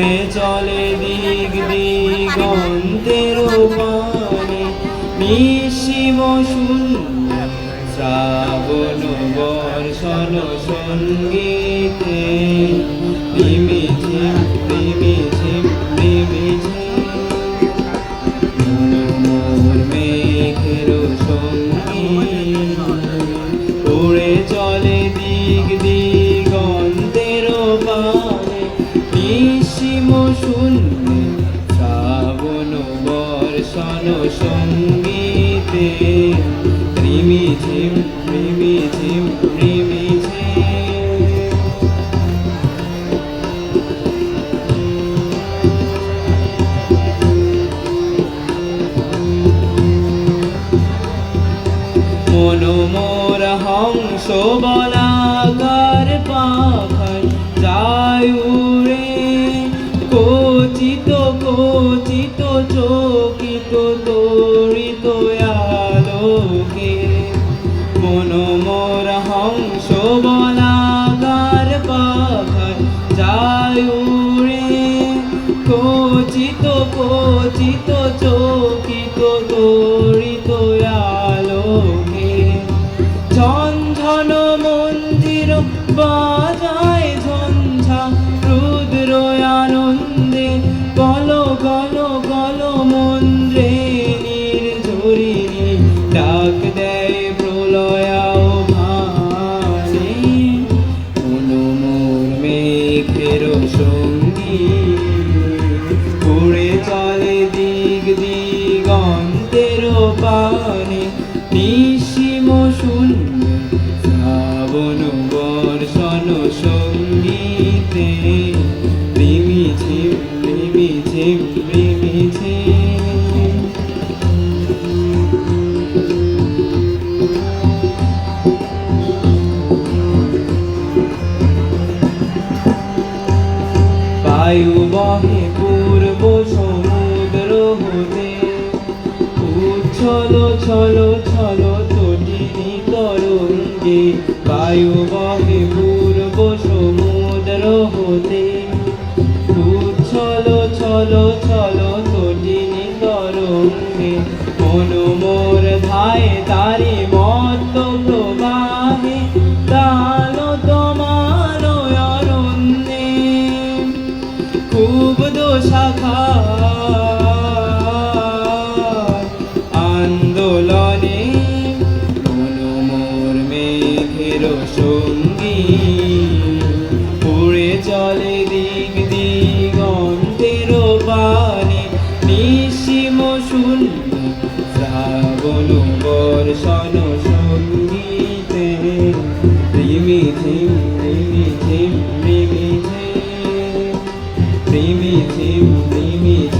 উড়ে চলে দিক দিগন্তের পানে নিশিব শূন্য শ্রাবণ বর্ষণ সঙ্গীতে। সঙ্গীতে রিমি ঝিম রিমি ঝিম রিমি মনোমোর হংস বলাকার পাখায় যায় কচিত চকিত মন্দির বাজায় ঝঞ্ঝা রুদ্র আনন্দে গল কল পানে নিশিম শূন্য শ্রাবণ বর্ষণ সঙ্গীতে। রিমিঝিম রিমিঝিম রিমিঝিম বায়ু বহে চলো চলো চলো তটিনি তরঙ্গে। বায়ু বহে পূর্ব সমুদ্র হতে। চলো চলো চলো তটিনি তরঙ্গে। মন মোর ধায় তারি মত প্রবাহে। তালো তোমার অরণ্যে। খুব দোষা খা seu limite.